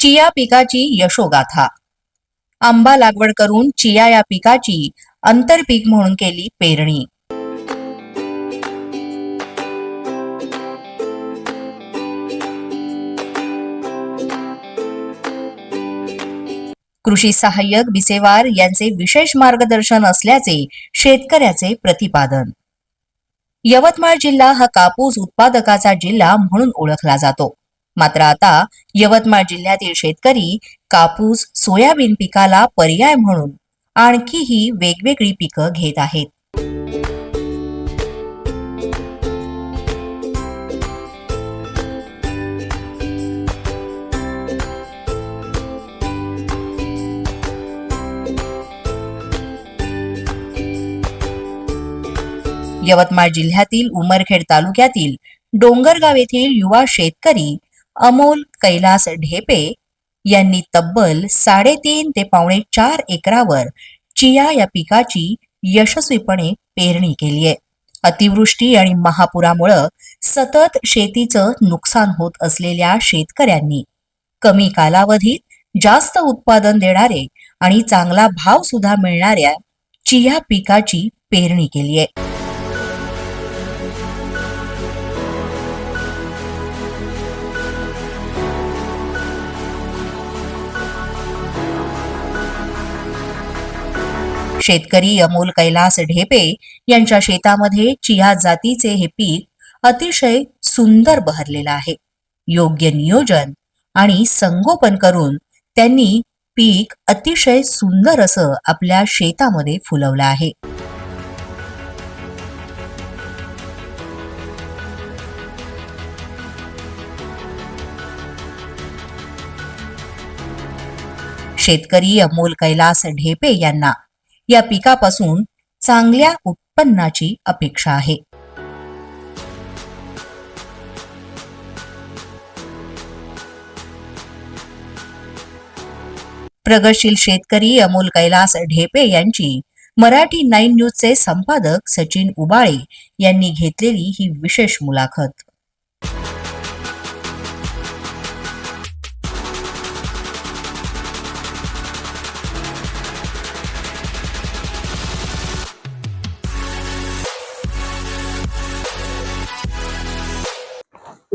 Chia पिकाची यशोगाथा. आंबा लागवड करून चिया या पिकाची आंतरपीक म्हणून केली पेरणी. कृषी सहाय्यक बिसेवार यांचे विशेष मार्गदर्शन असल्याचे शेतकऱ्याचे प्रतिपादन. यवतमाळ जिल्हा हा कापूस उत्पादकाचा जिल्हा म्हणून ओळखला जातो. मात्र आता यवतमाळ जिल्ह्यातील शेतकरी कापूस सोयाबीन पिकाला पर्याय म्हणून आणखीही वेगवेगळी पिकं घेत आहेत. यवतमाळ जिल्ह्यातील उमरखेड तालुक्यातील डोंगरगाव येथील युवा शेतकरी अमोल कैलास ढेपे यांनी तब्बल साडेतीन ते पावणे चार एकरावर चिया या पिकाची यशस्वीपणे पेरणी केली आहे. अतिवृष्टी आणि महापुरामुळं सतत शेतीचं नुकसान होत असलेल्या शेतकऱ्यांनी कमी कालावधीत जास्त उत्पादन देणारे आणि चांगला भाव सुद्धा मिळणाऱ्या चिया पिकाची पेरणी केली आहे. शेतकरी अमोल कैलास ढेपे यांच्या शेतामध्ये चिया जातीचे हे पीक अतिशय सुंदर बहरलेलं आहे. योग्य नियोजन आणि संगोपन करून त्यांनी पीक अतिशय सुंदर असं आपल्या शेतामध्ये फुलवलं आहे. शेतकरी अमोल कैलास ढेपे यांना या पिकापासून चांगल्या उत्पन्नाची अपेक्षा आहे. प्रगतशील शेतकरी अमोल कैलास ढेपे यांची मराठी नाईन न्यूजचे संपादक सचिन उबाळे यांनी घेतलेली ही विशेष मुलाखत.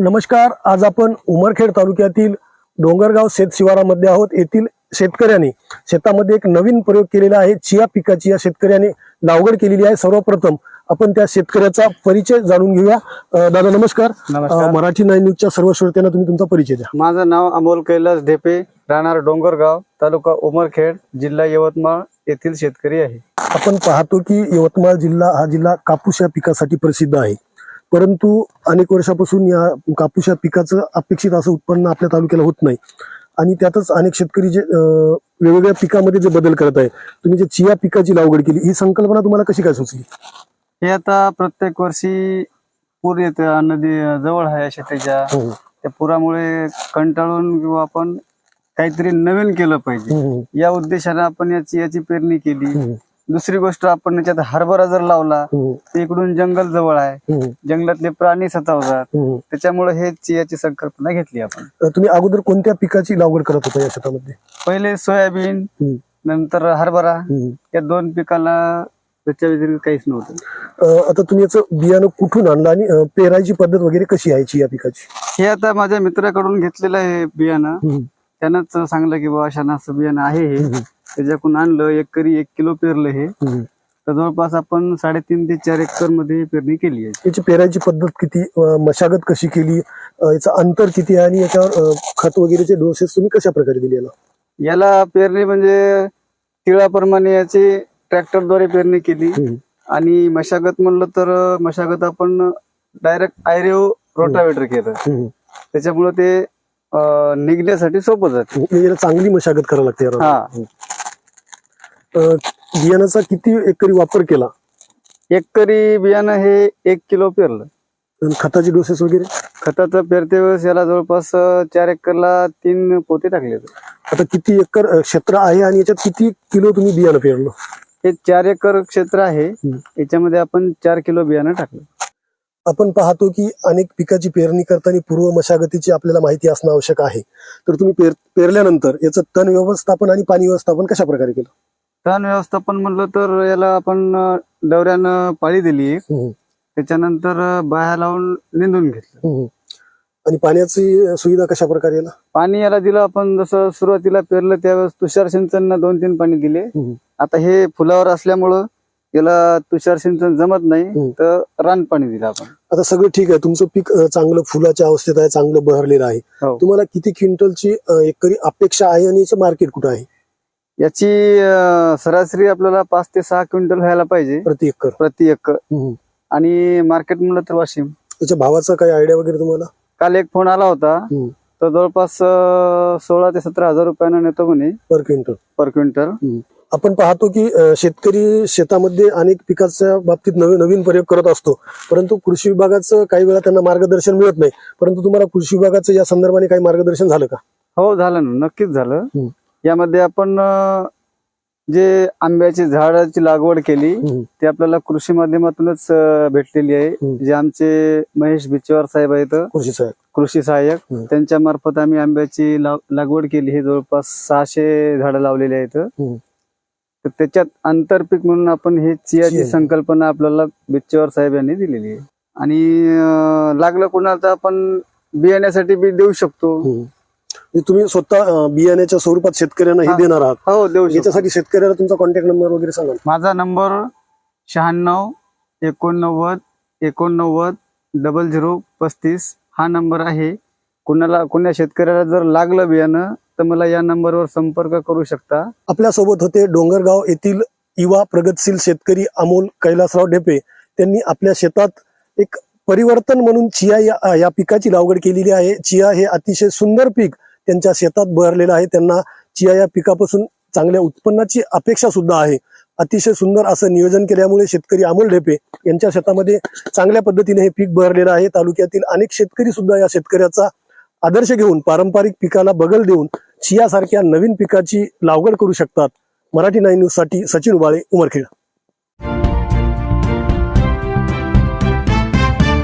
नमस्कार आज आपण उमरखेड तालुक्यातील डोंगरगाव शेत शिवारामध्ये आहोत. येथील शेतकऱ्यांनी शेतामध्ये एक नवीन प्रयोग केलेला आहे. चिया पिकाची या शेतकऱ्याने लागवड केलेली आहे. सर्वप्रथम आपण त्या शेतकऱ्याचा परिचय जाणून घेऊया. अं, दादा नमस्कार. नमस्कार. अं, मराठी नाईन न्यूजच्या सर्व श्रोत्यांना तुम्ही तुमचा परिचय द्या. माझं नाव अमोल कैलास ढेपे राहणार डोंगरगाव तालुका उमरखेड जिल्हा यवतमाळ येथील शेतकरी आहे. आपण पाहतो की यवतमाळ जिल्हा हा जिल्हा कापूस या पिकासाठी प्रसिद्ध आहे. परंतु अनेक वर्षापासून या कापूस या पिकाचं अपेक्षित असं उत्पन्न आपल्या तालुक्याला होत नाही. आणि त्यातच अनेक शेतकरी जे वेगवेगळ्या पिकामध्ये जे बदल करत आहे. तुम्ही जे चिया पिकाची लागवड केली ही संकल्पना तुम्हाला कशी काय सुचली? हे आता प्रत्येक वर्षी पूर येतं नदी जवळ आहे शेतीच्या. हम्म, त्या पुरामुळे कंटाळून किंवा आपण काहीतरी नवीन केलं पाहिजे. हम्म, या उद्देशाने आपण याची याची पेरणी केली. हम्म, दुसरी गोष्ट आपण याच्यात हरभरा जर लावला हम्म, तर इकडून जंगल जवळ आहे. हम्म, जंगलातले प्राणी सतावतात. हम्म. त्याच्यामुळे हे चियाची संकल्पना घेतली आपण. तुम्ही अगोदर कोणत्या पिकाची लागवड करत होता या शेतामध्ये? पहिले सोयाबीन नंतर हरभरा. या दोन पिकाला त्याच्या व्यतिरिक्त काहीच नव्हतं. आता तुम्ही याचं बियाणं कुठून आणलं आणि पेरायची पद्धत वगैरे कशी आहे चिया पिकाची? हे आता माझ्या मित्राकडून घेतलेलं आहे बियाणं. त्यानंच सांगलं की बाबा अशा असं बियाणं आहे हे. त्याच्याकडून आणलं एकरी एक किलो पेरलं हे. तर जवळपास आपण साडेतीन ते चार एकरमध्ये पेरणी केली आहे. याची पेरायची पद्धत किती मशागत कशी केली याचं अंतर किती आहे आणि याच्यावर खत वगैरेचे डोसेस तुम्ही कशा प्रकारे दिले याला? पेरणी म्हणजे तिळाप्रमाणे याची ट्रॅक्टरद्वारे पेरणी केली. आणि मशागत म्हणलं तर मशागत आपण डायरेक्ट आयरेओ रोटावेटर केलं. त्याच्यामुळे ते निघण्यासाठी सोपं जाते. म्हणजे चांगली मशागत करावी लागते. हा. बियाणाचा किती एकरी वापर केला? एकरी बियाणं हे एक किलो पेरलं. आणि खताचे डोसेस वगैरे? खताचं पेरते वेळेस याला जवळपास चार एकरला तीन पोते टाकले होते. आता किती एकर अं, क्षेत्र आहे आणि याच्यात किती किलो तुम्ही बियाणं पेरलं? हे चार एकर क्षेत्र आहे. याच्यामध्ये आपण चार किलो बियाणं टाकलं. आपण पाहतो की अनेक पिकाची पेरणी करताना पूर्व मशागतीची आपल्याला माहिती असणं आवश्यक आहे. तर तुम्ही पेर पेरल्यानंतर याचं तण व्यवस्थापन आणि पाणी व्यवस्थापन कशा प्रकारे केलं? तण व्यवस्थापन म्हणलं तर याला आपण अं, दवऱ्यानं पाळी दिली एक. हम्म, त्याच्यानंतर बाया लावून निंदून घेतलं हम्म. आणि पाण्याची सुविधा कशा प्रकारे पाणी याला दिलं आपण जसं सुरुवातीला पेरलं त्यावेळेस तुषार सिंचन दोन तीन पाणी दिले हम्म. आता हे फुलावर असल्यामुळं याला तुषार सिंचन जमत हम्म. नाही तर रान पाणी दिलं आपण आता सगळं ठीक आहे तुमचं पीक अं, चांगलं फुलाच्या अवस्थेत आहे चांगलं बहरलेलं आहे हो. तुम्हाला किती क्विंटलची अं, एकरी अपेक्षा आहे आणि याचं मार्केट कुठं आहे याची सरासरी आपल्याला पाच ते सहा क्विंटल व्हायला पाहिजे. प्रति एकर. प्रति एकर. हम्म. आणि मार्केट म्हणलं तर वाशिम. याच्या भावाचा काही आयडिया वगैरे तुम्हाला? काल एक फोन आला होता. हम्म. तर जवळपास अं, सोळा ते सतरा हजार रुपयानं नेतो म्हणे. पर क्विंटल पर क्विंटल आपण पाहतो की अ, शेतकरी शेतामध्ये अनेक पिकाच्या बाबतीत नवीन नवीन प्रयोग करत असतो. परंतु कृषी विभागाचं काही वेळा त्यांना मार्गदर्शन मिळत नाही. परंतु तुम्हाला कृषी विभागाचं या संदर्भाने काही मार्गदर्शन झालं का? हो झालं ना. नक्कीच झालं. हम्म. यामध्ये आपण जे आंब्याची झाडाची लागवड केली. ती आपल्याला कृषी माध्यमातूनच भेटलेली आहे. जे आमचे महेश बिचवार साहेब आहेत कृषी साहेब कृषी सहाय्यक. त्यांच्या मार्फत आम्ही आंब्याची लागवड केली हे जवळपास सहाशे झाडं लावलेली आहेत. तर त्याच्यात आंतरपीक म्हणून आपण हे चियाची चिया. संकल्पना आपल्याला बिच्चेवर साहेब यांनी दिलेली आहे आणि लागलं कोणाला तर आपण बियाण्यासाठी बी देऊ शकतो तुम्ही स्वतः बियाण्याच्या स्वरूपात शेतकऱ्यांना हे. देणार आहात. हो देऊ शकतो. याच्यासाठी शेतकऱ्याला तुमचा कॉन्टॅक्ट नंबर वगैरे सांगा. माझा नंबर शहाण्णव एकोणनव्वद एकोणनव्वद डबल झिरो पस्तीस हा नंबर आहे. कुणाला कोण्या शेतकऱ्याला जर लागलं बियाणं तर मला या नंबरवर संपर्क करू शकता. आपल्यासोबत होते डोंगरगाव येथील युवा प्रगतशील शेतकरी अमोल कैलासराव ढेपे. त्यांनी आपल्या शेतात एक परिवर्तन म्हणून चिया या, या पिकाची लागवड केलेली आहे. चिया हे अतिशय सुंदर पीक त्यांच्या शेतात बहरलेलं आहे. त्यांना चिया या पिकापासून चांगल्या उत्पन्नाची अपेक्षा सुद्धा आहे. अतिशय सुंदर असं नियोजन केल्यामुळे शेतकरी अमोल ढेपे यांच्या शेतामध्ये चांगल्या पद्धतीने हे पीक बहरलेलं आहे. तालुक्यातील अनेक शेतकरी सुद्धा या शेतकऱ्याचा आदर्श घेऊन पारंपरिक पिकाला बगल देऊन चियासारख्या नवीन पिकाची लागवड करू शकतात. मराठी नाईन न्यूजसाठी सचिन उबाळे उमरखेड.